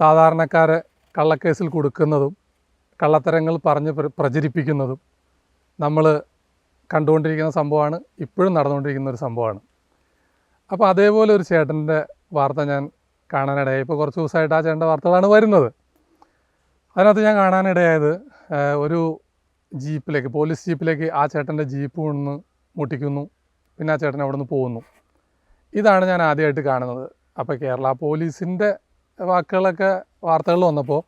സാധാരണക്കാരെ കള്ളക്കേസിൽ കൊടുക്കുന്നതും കള്ളത്തരങ്ങൾ പറഞ്ഞ് പ്രചരിപ്പിക്കുന്നതും നമ്മൾ കണ്ടുകൊണ്ടിരിക്കുന്ന സംഭവമാണ് ഇപ്പോഴും നടന്നുകൊണ്ടിരിക്കുന്ന ഒരു സംഭവമാണ്. അപ്പോൾ അതേപോലെ ഒരു ചേട്ടന്റെ വാർത്ത ഞാൻ കാണാനിടയായി. ഇപ്പോൾ കുറച്ച് ദിവസമായിട്ട് ആ ചേട്ടന്റെ വാർത്തകളാണ് വരുന്നത്. അതിനകത്ത് ഞാൻ കാണാനിടയായത് ഒരു ജീപ്പിലേക്ക് പോലീസ് ജീപ്പിലേക്ക് ആ ചേട്ടന്റെ ജീപ്പ് കൊണ്ടുവന്ന് മുട്ടിക്കുന്നു പിന്നെ ആ ചേട്ടൻ അവിടെ നിന്ന് പോകുന്നു. ഇതാണ് ഞാൻ ആദ്യമായിട്ട് കാണുന്നത്. അപ്പോൾ കേരള പോലീസിന്റെ വാക്കുകളൊക്കെ വാർത്തകൾ വന്നപ്പോൾ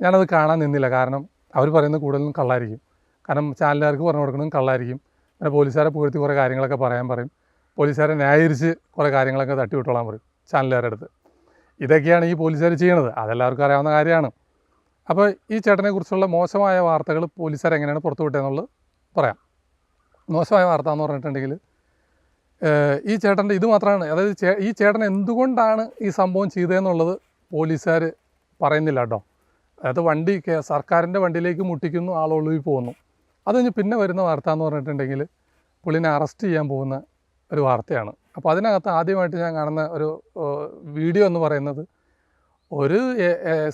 ഞാനത് കാണാൻ നിന്നില്ല. കാരണം അവർ പറയുന്നത് കൂടുതലും കള്ളായിരിക്കും. കാരണം ചാനലുകാർക്ക് പറഞ്ഞു കൊടുക്കുന്നതും കള്ളായിരിക്കും. പിന്നെ പോലീസുകാരെ പുകഴ്ത്തി കുറേ കാര്യങ്ങളൊക്കെ പറയാൻ പറയും. പോലീസുകാരെ ന്യായീകരിച്ച് കുറേ കാര്യങ്ങളൊക്കെ തട്ടി വിട്ടോളാൻ പറയും ചാനലുകാരുടെ അടുത്ത്. ഇതൊക്കെയാണ് ഈ പോലീസുകാർ ചെയ്യണത്. അതെല്ലാവർക്കും അറിയാവുന്ന കാര്യമാണ്. അപ്പോൾ ഈ ചേട്ടനെ കുറിച്ചുള്ള മോശമായ വാർത്തകൾ പോലീസുകാർ എങ്ങനെയാണ് പുറത്തു വിട്ടതെന്നുള്ളത് പറയാം. മോശമായ വാർത്ത എന്ന് പറഞ്ഞിട്ടുണ്ടെങ്കിൽ ഈ ചേട്ടന്റെ ഇത് മാത്രമാണ്. അതായത് ഈ ചേട്ടൻ എന്തുകൊണ്ടാണ് ഈ സംഭവം ചെയ്തതെന്നുള്ളത് പോലീസുകാർ പറയുന്നില്ല കേട്ടോ അതായത് വണ്ടി സർക്കാരിന്റെ വണ്ടിയിലേക്ക് മുട്ടിക്കുന്നു ആൾ ഒളിവിൽ പോകുന്നു. അത് പിന്നെ വരുന്ന വാർത്ത എന്ന് പറഞ്ഞിട്ടുണ്ടെങ്കിൽ പുള്ളിനെ അറസ്റ്റ് ചെയ്യാൻ പോകുന്ന ഒരു വാർത്തയാണ്. അപ്പോൾ അതിനകത്ത് ആദ്യമായിട്ട് ഞാൻ കാണുന്ന ഒരു വീഡിയോ എന്ന് പറയുന്നത് ഒരു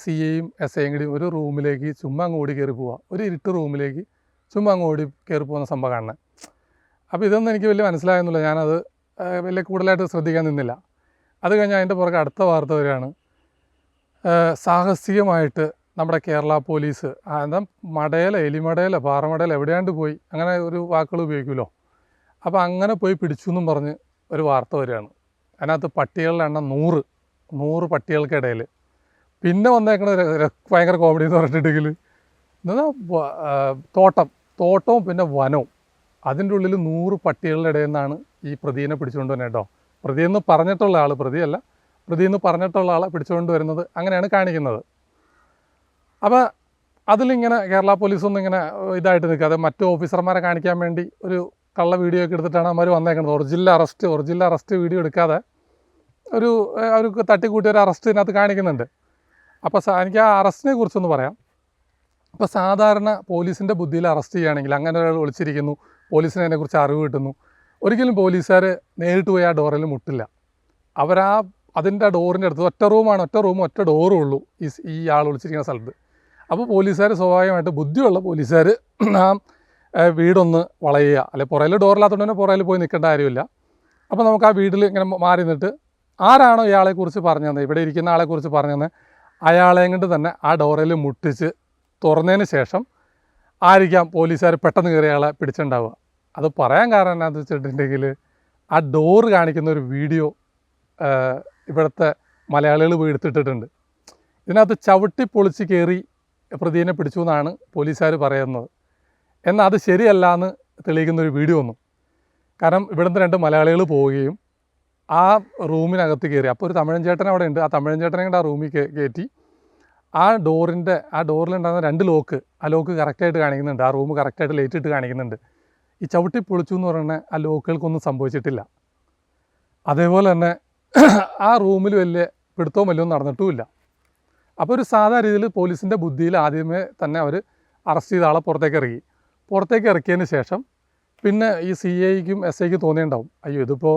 സി എയും എസ് ഐയും കൂടി ഒരു റൂമിലേക്ക് ചുമ്മാ അങ്ങ് ഓടി കയറി പോവുക ഒരു ഇരുട്ട് റൂമിലേക്ക് ചുമ്മാ അങ്ങ് ഓടി കയറി പോകുന്ന സംഭവം കാണുന്നത് അപ്പോൾ ഇതൊന്നും എനിക്ക് വലിയ മനസ്സിലായെന്നില്ല ഞാനത് വലിയ കൂടുതലായിട്ട് ശ്രദ്ധിക്കാൻ നിന്നില്ല. അത് കഴിഞ്ഞ് അതിന്റെ പുറകെ അടുത്ത വാർത്ത വരികയാണ് സാഹസികമായിട്ട് നമ്മുടെ കേരള പോലീസ് എന്താ മടയില എലിമടയില പാറമടയില എവിടെയാണ്ട് പോയി അങ്ങനെ ഒരു വാക്കുകൾ ഉപയോഗിക്കുമല്ലോ അപ്പോൾ അങ്ങനെ പോയി പിടിച്ചു എന്നും പറഞ്ഞ് ഒരു വാർത്ത വരികയാണ്. അതിനകത്ത് പട്ടികളുടെ എണ്ണം നൂറ് നൂറ് പട്ടികൾക്കിടയിൽ പിന്നെ വന്നേക്കണ ഭയങ്കര കോമഡി എന്ന് പറഞ്ഞിട്ടുണ്ടെങ്കിൽ എന്താ തോട്ടം തോട്ടവും പിന്നെ വനവും. അതിന്റെ ഉള്ളിൽ നൂറ് പട്ടികളുടെ ഇടയിൽ നിന്നാണ് ഈ പ്രതിയെ പിടിച്ചുകൊണ്ട് വരുന്നത് കേട്ടോ. പ്രതി എന്ന് പറഞ്ഞിട്ടുള്ള ആൾ പ്രതിയല്ല പ്രതി എന്ന് പറഞ്ഞിട്ടുള്ള ആളെ പിടിച്ചുകൊണ്ട് വരുന്നത് അങ്ങനെയാണ് കാണിക്കുന്നത്. അപ്പോൾ അതിലിങ്ങനെ കേരള പോലീസൊന്നും ഇങ്ങനെ ഇതായിട്ട് നിൽക്കാതെ മറ്റു ഓഫീസർമാരെ കാണിക്കാൻ വേണ്ടി ഒരു കള്ള വീഡിയോ ഒക്കെ എടുത്തിട്ടാണ് അവർ വന്നേക്കുന്നത് original arrest original arrest video എടുക്കാതെ ഒരു അവർക്ക് തട്ടിക്കൂട്ടി ഒരു അറസ്റ്റ് ഇതിനകത്ത് കാണിക്കുന്നുണ്ട്. അപ്പോൾ എനിക്ക് ആ അറസ്റ്റിനെ കുറിച്ചൊന്ന് പറയാം. ഇപ്പോൾ സാധാരണ പോലീസിന്റെ ബുദ്ധിയിൽ അറസ്റ്റ് ചെയ്യുകയാണെങ്കിൽ അങ്ങനെ ഒരാൾ ഒളിച്ചിരിക്കുന്നു പോലീസിന് അതിനെക്കുറിച്ച് അറിവ് കിട്ടുന്നു. ഒരിക്കലും പോലീസുകാർ നേരിട്ട് പോയി ആ ഡോറിൽ മുട്ടില്ല. അവരാ അതിന്റെ ഡോറിന്റെ അടുത്ത് ഒറ്റ റൂമാണ് ഒറ്റ റൂം ഒറ്റ ഡോറും ഉള്ളൂ ഈ ഈ ആൾ ഒളിച്ചിരിക്കുന്ന സ്ഥലത്ത്. അപ്പോൾ പോലീസുകാർ സ്വാഭാവികമായിട്ട് ബുദ്ധിയുള്ള പോലീസുകാർ ആ വീടൊന്ന് വളയുക. അല്ലെ പുറയിൽ ഡോറില്ലാത്തതുകൊണ്ട് തന്നെ പുറയിൽ പോയി നിൽക്കേണ്ട കാര്യമില്ല. അപ്പോൾ നമുക്ക് ആ വീട്ടിൽ ഇങ്ങനെ മാറി നിന്നിട്ട് ആരാണോ ഇയാളെക്കുറിച്ച് പറഞ്ഞു തന്നെ ഇവിടെ ഇരിക്കുന്ന ആളെക്കുറിച്ച് പറഞ്ഞു തന്നെ അയാളെ കൊണ്ട് തന്നെ ആ ഡോറിൽ മുട്ടിച്ച് തുറന്നതിന് ശേഷം ആയിരിക്കാം പോലീസുകാർ പെട്ടെന്ന് കയറി അയാളെ പിടിച്ചിട്ടുണ്ടാവുക. അത് പറയാൻ കാരണം എന്താണെന്ന് വെച്ചിട്ടുണ്ടെങ്കിൽ ആ ഡോറ് കാണിക്കുന്ന ഒരു വീഡിയോ ഇവിടുത്തെ മലയാളികൾ പോയി എടുത്തിട്ടിട്ടുണ്ട് ഇതിനകത്ത് ചവിട്ടി പൊളിച്ച് കയറി പ്രതിയെ പിടിച്ചു എന്നാണ് പോലീസുകാർ പറയുന്നത്. എന്നാൽ അത് ശരിയല്ല എന്ന് തെളിയിക്കുന്ന ഒരു വീഡിയോ ഒന്നും കാരണം ഇവിടുന്ന് രണ്ട് മലയാളികൾ പോവുകയും ആ റൂമിനകത്ത് കയറി അപ്പോൾ ഒരു തമിഴൻ ചേട്ടൻ അവിടെ ഉണ്ട്. ആ തമിഴൻ ചേട്ടനെ കൊണ്ട് ആ റൂമിൽ കയറ്റി ആ ഡോറിന്റെ ആ ഡോറിലുണ്ടാകുന്ന രണ്ട് ലോക്ക് ആ ലോക്ക് കറക്റ്റായിട്ട് കാണിക്കുന്നുണ്ട്. ആ റൂം കറക്റ്റായിട്ട് ലൈറ്റ് ഇട്ട് കാണിക്കുന്നുണ്ട്. ഈ ചവിട്ടി പൊളിച്ചു എന്ന് പറയുന്ന ആ ലോക്കുകൾക്കൊന്നും സംഭവിച്ചിട്ടില്ല. അതേപോലെ തന്നെ ആ റൂമിൽ വലിയ പിടുത്തവും വല്ലതും നടന്നിട്ടുമില്ല. അപ്പോൾ ഒരു സാധാ രീതിയിൽ പോലീസിന്റെ ബുദ്ധിയിൽ ആദ്യമേ തന്നെ അവർ അറസ്റ്റ് ചെയ്ത ആളെ പുറത്തേക്ക് ഇറക്കി. പുറത്തേക്ക് ഇറക്കിയതിന് ശേഷം പിന്നെ ഈ സി ഐക്കും എസ് ഐക്കും തോന്നിയിട്ടുണ്ടാവും. അയ്യോ ഇതിപ്പോൾ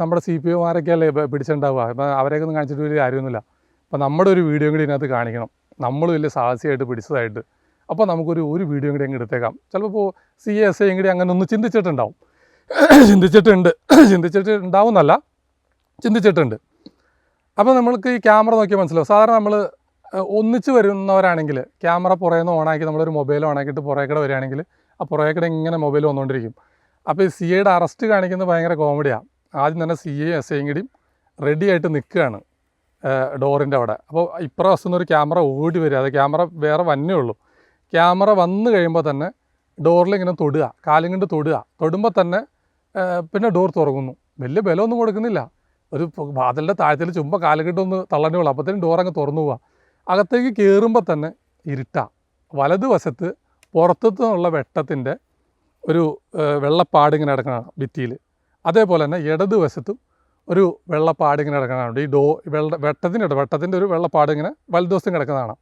നമ്മുടെ സി പി ഒമാരൊക്കെയല്ലേ പിടിച്ചിട്ടുണ്ടാവുക? അപ്പം അവരെയൊക്കെ ഒന്നും കാണിച്ചിട്ട് വലിയ കാര്യമൊന്നുമില്ല. അപ്പോൾ നമ്മുടെ ഒരു വീഡിയോ കൂടി ഇതിനകത്ത് കാണിക്കണം. നമ്മൾ വലിയ സാഹസികമായിട്ട് പിടിച്ചതായിട്ട്. അപ്പോൾ നമുക്കൊരു ഒരു വീഡിയോ കൂടി അങ്ങ് എടുത്തേക്കാം. ചിലപ്പോൾ സി എസ് ഐ കൂടി അങ്ങനെ ഒന്ന് ചിന്തിച്ചിട്ടുണ്ടാവും. ചിന്തിച്ചിട്ടുണ്ട്. ചിന്തിച്ചിട്ട് ഉണ്ടാവുന്നല്ല ചിന്തിച്ചിട്ടുണ്ട്. അപ്പോൾ നമ്മൾക്ക് ഈ ക്യാമറ നോക്കിയാൽ മനസ്സിലാവും. സാധാരണ നമ്മൾ ഒന്നിച്ച് വരുന്നവരാണെങ്കിൽ ക്യാമറ പുറകെ നിന്ന് ഓണാക്കി നമ്മളൊരു മൊബൈൽ ഓണാക്കിയിട്ട് പുറകെ വരികയാണെങ്കിൽ ആ പുറകെ ഇങ്ങനെ മൊബൈൽ വന്നുകൊണ്ടിരിക്കും അപ്പോൾ ഈ സി ഐയുടെ അറസ്റ്റ് കാണിക്കുന്നത് ഭയങ്കര കോമഡിയാണ് ആദ്യം തന്നെ സി ഐ എസ് ഐയും കൂടിയും റെഡി ആയിട്ട് നിൽക്കുകയാണ് ഡോറിന്റെ അവിടെ. അപ്പോൾ ഇപ്പുറം ഒരു ക്യാമറ ഓടി വരിക. അത് ക്യാമറ വേറെ വന്നേ ഉള്ളൂ. ക്യാമറ വന്നു കഴിയുമ്പോൾ തന്നെ ഡോറിൽ ഇങ്ങനെ തൊടുക കാലും കൊണ്ട് തൊടുക. തൊടുമ്പോൾ തന്നെ പിന്നെ ഡോർ തുറങ്ങുന്നു വലിയ ബലമൊന്നും കൊടുക്കുന്നില്ല. ഒരു വാതിലിന്റെ താഴത്തിൽ ചുമ്മാ കാലുകെട്ടൊന്ന് തള്ളേണ്ടി ഉള്ളൂ. അപ്പോഴത്തേനും ഡോർ അങ്ങ് തുറന്നു പോവുക അകത്തേക്ക് കയറുമ്പോൾ തന്നെ ഇരുട്ട. വലതുവശത്ത് പുറത്തുനിന്നുള്ള വെട്ടത്തിന്റെ ഒരു വെള്ളപ്പാട് ഇങ്ങനെ കിടക്കണം ഭിത്തിയിൽ അതേപോലെ തന്നെ ഇടതുവശത്തും ഒരു വെള്ളപ്പാട് ഇങ്ങനെ കിടക്കുന്നതാണ് ഈ ഡോ വെള്ള വെട്ടത്തിന്റെ വെട്ടത്തിന്റെ ഒരു വെള്ളപ്പാട് ഇങ്ങനെ വലതുവശത്തും കിടക്കുന്നതാണ്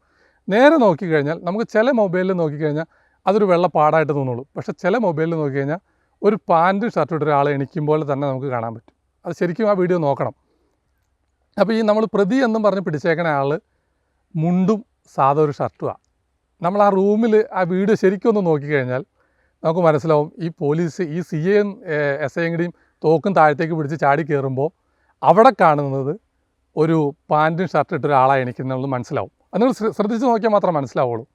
നേരെ നോക്കിക്കഴിഞ്ഞാൽ നമുക്ക് ചില മൊബൈലിൽ നോക്കിക്കഴിഞ്ഞാൽ അതൊരു വെള്ളപ്പാടായിട്ട് തോന്നുള്ളൂ. പക്ഷേ ചില മൊബൈലിൽ നോക്കിക്കഴിഞ്ഞാൽ ഒരു പാന്റ് ഷർട്ടും ഇട്ട ഒരാളെ പോലെ തന്നെ നമുക്ക് കാണാൻ പറ്റും. അത് ശരിക്കും ആ വീഡിയോ നോക്കണം. അപ്പോൾ ഈ നമ്മൾ പ്രതി എന്നും പറഞ്ഞ് പിടിച്ചേക്കണ ആൾ മുണ്ടും സാധാ ഒരു ഷർട്ടുമാണ് നമ്മൾ ആ റൂമിൽ ആ വീഡിയോ ശരിക്കും ഒന്ന് നോക്കിക്കഴിഞ്ഞാൽ നമുക്ക് മനസ്സിലാവും ഈ പോലീസ് ഈ സി എയും എസ് ഐയും കൂടിയും തോക്കും താഴത്തേക്ക് പിടിച്ച് ചാടി കയറുമ്പോൾ അവിടെ കാണുന്നത് ഒരു പാന്റും ഷർട്ട് ഇട്ട ഒരാളാണ് എനിക്കുള്ളത് മനസ്സിലാവും. അത് നിങ്ങൾ ശ്ര- ശ്രദ്ധിച്ച് നോക്കിയാൽ മാത്രമേ മനസ്സിലാവുള്ളൂ.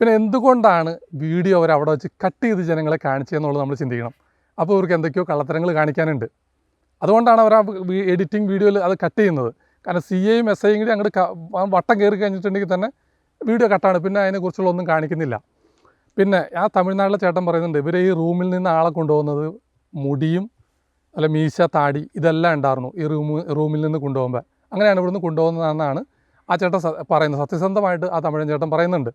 പിന്നെ എന്തുകൊണ്ടാണ് വീഡിയോ അവർ അവിടെ വെച്ച് കട്ട് ചെയ്ത് ജനങ്ങളെ കാണിച്ചതെന്നുള്ളത് നമ്മൾ ചിന്തിക്കണം. അപ്പോൾ ഇവർക്ക് എന്തൊക്കെയോ കള്ളത്തരങ്ങൾ കാണിക്കാനുണ്ട്. അതുകൊണ്ടാണ് അവർ ആ എഡിറ്റിംഗ് വീഡിയോയിൽ അത് കട്ട് ചെയ്യുന്നത്. കാരണം സി എയും എസ് ഐയും കൂടി അങ്ങോട്ട് വട്ടം കയറി കഴിഞ്ഞിട്ടുണ്ടെങ്കിൽ തന്നെ വീഡിയോ കട്ടാണ് പിന്നെ അതിനെക്കുറിച്ചുള്ള ഒന്നും കാണിക്കുന്നില്ല. പിന്നെ ആ തമിഴ്നാട്ടിലെ ചേട്ടൻ പറയുന്നുണ്ട് ഇവർ ഈ റൂമിൽ നിന്ന് ആളെ കൊണ്ടുപോകുന്നത് മുടിയും അല്ല മീശ താടി ഇതെല്ലാം ഉണ്ടായിരുന്നു ഈ റൂമ് റൂമിൽ നിന്ന് കൊണ്ടുപോകുമ്പോൾ അങ്ങനെയാണ് ഇവിടുന്ന് കൊണ്ടുപോകുന്നതെന്നാണ് ആ ചേട്ടൻ പറയുന്നത്. സത്യസന്ധമായിട്ട് ആ തമിഴൻ ചേട്ടൻ പറയുന്നുണ്ട്.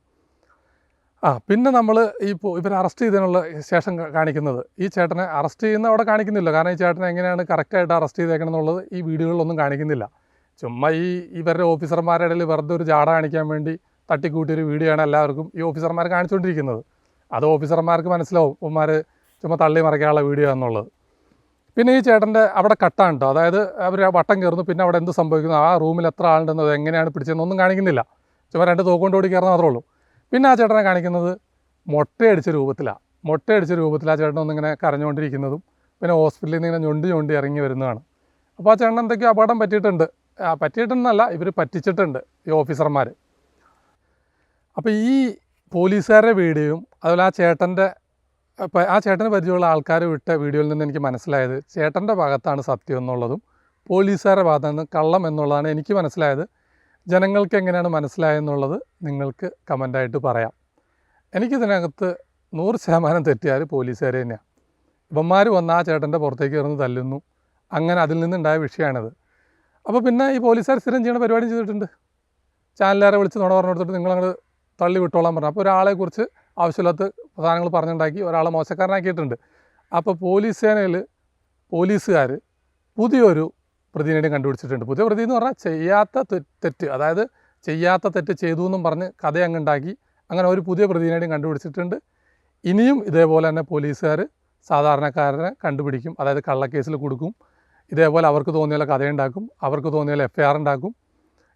ആ പിന്നെ നമ്മൾ ഈ ഇവർ അറസ്റ്റ് ചെയ്തതിനുള്ള ശേഷം കാണിക്കുന്നത്. ഈ ചേട്ടനെ അറസ്റ്റ് ചെയ്യുന്ന അവിടെ കാണിക്കുന്നില്ല. കാരണം ഈ ചേട്ടനെ എങ്ങനെയാണ് കറക്റ്റായിട്ട് അറസ്റ്റ് ചെയ്തേക്കണം എന്നുള്ളത് ഈ വീഡിയോകളിലൊന്നും കാണിക്കുന്നില്ല. ചുമ്മാ ഈ ഇവരുടെ ഓഫീസർമാരുടെ ഇടയിൽ വെറുതെ ഒരു ജാട കാണിക്കാൻ വേണ്ടി തട്ടിക്കൂട്ടിയൊരു വീഡിയോ ആണ് എല്ലാവർക്കും ഈ ഓഫീസർമാർ കാണിച്ചുകൊണ്ടിരിക്കുന്നത് അത് ഓഫീസർമാർക്ക് മനസ്സിലാവും. ഉമ്മാർ ചുമ്മാ തള്ളി മറിക്കാനുള്ള വീഡിയോ എന്നുള്ളത് പിന്നെ ഈ ചേട്ടന്റെ അവിടെ കട്ടാണ് കേട്ടോ അതായത് അവർ വട്ടം കയറുന്നു. പിന്നെ അവിടെ എന്ത് സംഭവിക്കുന്നു? ആ റൂമിൽ എത്ര ആളുണ്ടെന്നത് എങ്ങനെയാണ് പിടിച്ചതെന്നൊന്നും കാണിക്കുന്നില്ല. ചുമ്മാ രണ്ട് തോക്കുകൊണ്ട് ഓടി കയറുന്ന മാത്രമേ ഉള്ളൂ. പിന്നെ ആ ചേട്ടനെ കാണിക്കുന്നത് മുട്ടയടിച്ച രൂപത്തിലാണ് മൊട്ടയടിച്ച രൂപത്തിൽ ആ ചേട്ടൻ ഒന്നിങ്ങനെ കരഞ്ഞുകൊണ്ടിരിക്കുന്നതും പിന്നെ ഹോസ്പിറ്റലിൽ നിന്ന് ഇങ്ങനെ ഞൊണ്ടി ഞൊണ്ടി ഇറങ്ങി വരുന്നതാണ്. അപ്പോൾ ആ ചേട്ടൻ എന്തൊക്കെയോ അപകടം പറ്റിയിട്ടുണ്ട്. പറ്റിയിട്ടുണ്ടെന്നല്ല ഇവർ പറ്റിച്ചിട്ടുണ്ട് ഈ ഓഫീസർമാർ അപ്പോൾ ഈ പോലീസുകാരുടെ വീഡിയോയും അതുപോലെ ആ ചേട്ടന്റെ ആ ചേട്ടന് പരിചയമുള്ള ആൾക്കാർ വിട്ട വീഡിയോയിൽ നിന്ന് എനിക്ക് മനസ്സിലായത് ചേട്ടന്റെ ഭാഗത്താണ് സത്യം എന്നുള്ളതും പോലീസുകാരുടെ ഭാഗത്താണ് കള്ളം എന്നുള്ളതാണ് എനിക്ക് മനസ്സിലായത് ജനങ്ങൾക്ക് എങ്ങനെയാണ് മനസ്സിലായെന്നുള്ളത് നിങ്ങൾക്ക് കമന്റായിട്ട് പറയാം. എനിക്കിതിനകത്ത് നൂറ് ശതമാനം തെറ്റിയാൽ പോലീസുകാർ തന്നെയാണ് ഇവന്മാർ വന്ന് ആ ചേട്ടന്റെ പുറത്തേക്ക് ഇറന്ന് തല്ലുന്നു. അങ്ങനെ അതിൽ നിന്നുണ്ടായ വിഷയമാണിത്. അപ്പോൾ പിന്നെ ഈ പോലീസുകാർ സ്ഥിരം ചെയ്യുന്ന പരിപാടി ചെയ്തിട്ടുണ്ട്. ചാനലുകാരെ വിളിച്ച് നുണ പറഞ്ഞു കൊടുത്തിട്ട് നിങ്ങളങ്ങോട്ട് തള്ളി വിട്ടോളാൻ പറഞ്ഞു. അപ്പോൾ ഒരാളെക്കുറിച്ച് ആവശ്യമില്ലാത്ത സാധനങ്ങൾ പറഞ്ഞുണ്ടാക്കി ഒരാളെ മോശക്കാരനാക്കിയിട്ടുണ്ട്. അപ്പോൾ പോലീസ് സേനയിൽ പോലീസുകാർ പുതിയൊരു പ്രതിനെ കണ്ടുപിടിച്ചിട്ടുണ്ട്. പുതിയ പ്രതി എന്ന് പറഞ്ഞാൽ ചെയ്യാത്ത തെറ്റ് അതായത് ചെയ്യാത്ത തെറ്റ് ചെയ്തു എന്നും പറഞ്ഞ് കഥ അങ്ങ് ഉണ്ടാക്കി അങ്ങനെ ഒരു പുതിയ പ്രതിനെയും കണ്ടുപിടിച്ചിട്ടുണ്ട്. ഇനിയും ഇതേപോലെ തന്നെ പോലീസുകാർ സാധാരണക്കാരനെ കണ്ടുപിടിക്കും. അതായത് കള്ളക്കേസിൽ കൊടുക്കും. ഇതേപോലെ അവർക്ക് തോന്നിയ കഥ ഉണ്ടാക്കും അവർക്ക് തോന്നിയ പോലെ എഫ് ഐ ആർ ഉണ്ടാക്കും.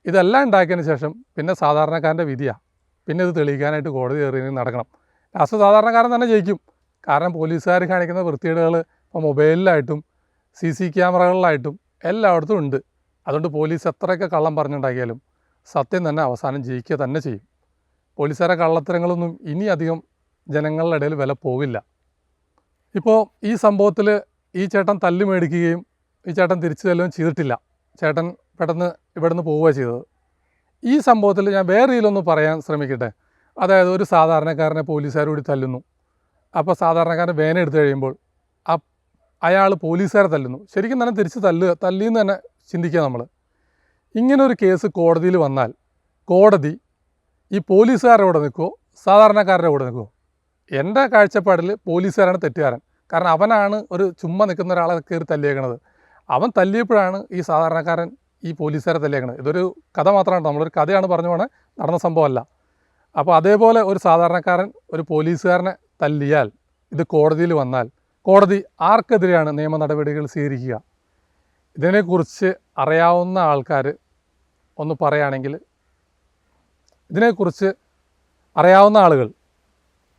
ഇതെല്ലാം ഉണ്ടാക്കിയതിന് ശേഷം പിന്നെ സാധാരണക്കാരന്റെ വിധിയാണ് പിന്നെ ഇത് തെളിയിക്കാനായിട്ട് കോടതി കയറി നടക്കണം. ലാസ്റ്റ് സാധാരണക്കാരൻ തന്നെ ജയിക്കും. കാരണം പോലീസുകാർ കാണിക്കുന്ന വൃത്തികേടുകൾ ഇപ്പോൾ മൊബൈലിലായിട്ടും സി സി ക്യാമറകളിലായിട്ടും എല്ലായിടത്തും ഉണ്ട്. അതുകൊണ്ട് പോലീസ് എത്രയൊക്കെ കള്ളം പറഞ്ഞുണ്ടാക്കിയാലും സത്യം തന്നെ അവസാനം ജയിക്കുക തന്നെ ചെയ്യും. പോലീസുകാരെ കള്ളത്തരങ്ങളൊന്നും ഇനി അധികം ജനങ്ങളുടെ ഇടയിൽ വില പോവില്ല. ഇപ്പോൾ ഈ സംഭവത്തിൽ ഈ ചേട്ടൻ തല്ല് മേടിക്കുകയും ഈ ചേട്ടൻ തിരിച്ചു തല്ലുകയും ചെയ്തിട്ടില്ല. ചേട്ടൻ പെട്ടെന്ന് ഇവിടുന്ന് പോവുക ചെയ്തത്. ഈ സംഭവത്തിൽ ഞാൻ വേറെ ഇതിലൊന്ന് പറയാൻ ശ്രമിക്കട്ടെ. അതായത് ഒരു സാധാരണക്കാരനെ പോലീസുകാർ തല്ലുന്നു. അപ്പോൾ സാധാരണക്കാരൻ വേന എടുത്തു കഴിയുമ്പോൾ ആ അയാൾ പോലീസുകാരെ തല്ലുന്നു. ശരിക്കും തന്നെ തിരിച്ച് തല്ലുക തല്ലിയെന്ന് തന്നെ ചിന്തിക്കുക നമ്മൾ ഇങ്ങനൊരു കേസ് കോടതിയിൽ വന്നാൽ കോടതി ഈ പോലീസുകാരുടെ കൂടെ നിൽക്കുമോ സാധാരണക്കാരുടെ കൂടെ നിൽക്കുമോ എന്റെ കാഴ്ചപ്പാടിൽ പോലീസുകാരാണ് തെറ്റുകാരൻ. കാരണം അവനാണ് ഒരു ചുമ്മാ നിൽക്കുന്ന ഒരാളെ കയറി തല്ലിയേക്കണത്. അവൻ തല്ലിയപ്പോഴാണ് ഈ സാധാരണക്കാരൻ ഈ പോലീസുകാരെ തല്ലിയേക്കണത്. ഇതൊരു കഥ മാത്രമാണ്. നമ്മളൊരു കഥയാണ് പറഞ്ഞു പോണേ. നടന്ന സംഭവമല്ല. അപ്പോൾ അതേപോലെ ഒരു സാധാരണക്കാരൻ ഒരു പോലീസുകാരനെ തല്ലിയാൽ ഇത് കോടതിയിൽ വന്നാൽ കോടതി ആർക്കെതിരെയാണ് നിയമ നടപടികൾ സ്വീകരിക്കുക? ഇതിനെക്കുറിച്ച് അറിയാവുന്ന ആൾക്കാർ ഒന്ന് പറയുകയാണെങ്കിൽ ഇതിനെക്കുറിച്ച് അറിയാവുന്ന ആളുകൾ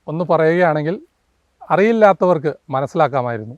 ഒന്ന് പറയുകയാണെങ്കിൽ അറിയില്ലാത്തവർക്ക് മനസ്സിലാക്കാമായിരുന്നു.